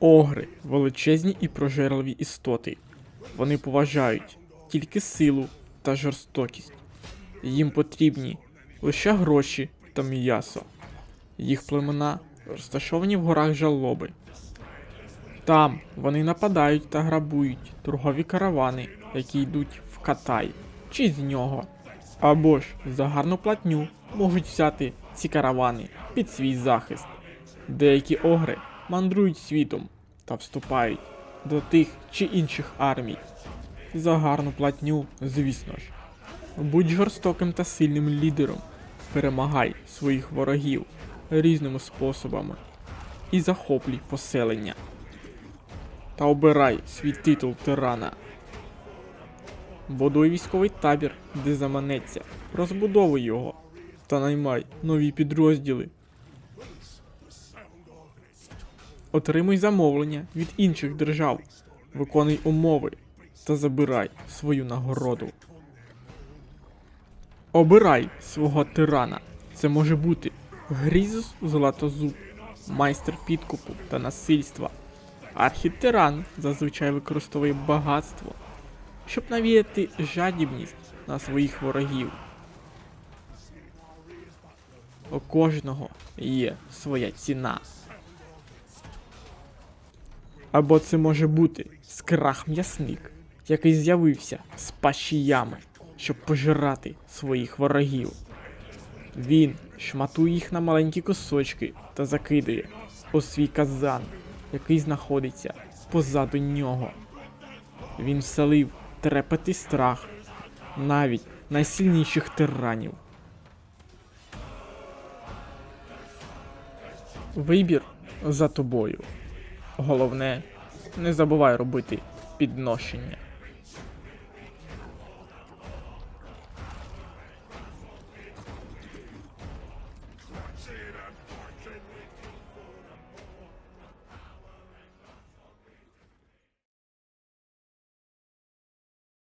Огри величезні і прожерливі істоти. Вони поважають тільки силу та жорстокість. Їм потрібні лише гроші та м'ясо. Їх племена розташовані в горах жалоби. Там вони нападають та грабують торгові каравани, які йдуть в Катай чи з нього. Або ж за гарну платню можуть взяти ці каравани під свій захист. Деякі огри мандрують світом та вступають до тих чи інших армій. За гарну платню, звісно ж. Будь жорстоким та сильним лідером, перемагай своїх ворогів різними способами і захоплюй поселення. Та обирай свій титул тирана. Будуй військовий табір, де заманеться, розбудовуй його та наймай нові підрозділи. Отримуй замовлення від інших держав, виконуй умови та забирай свою нагороду. Обирай свого тирана. Це може бути Грізус Златозуб, майстер підкупу та насильства. Архітиран зазвичай використовує багатство, щоб навіяти жадібність на своїх ворогів. У кожного є своя ціна. Або це може бути скрах м'ясник, який з'явився з пащіями, щоб пожирати своїх ворогів. Він шматує їх на маленькі кусочки та закидує у свій казан, який знаходиться позаду нього. Він вселив трепет і страх навіть найсильніших тиранів. Вибір за тобою. Головне, не забувай робити підношення.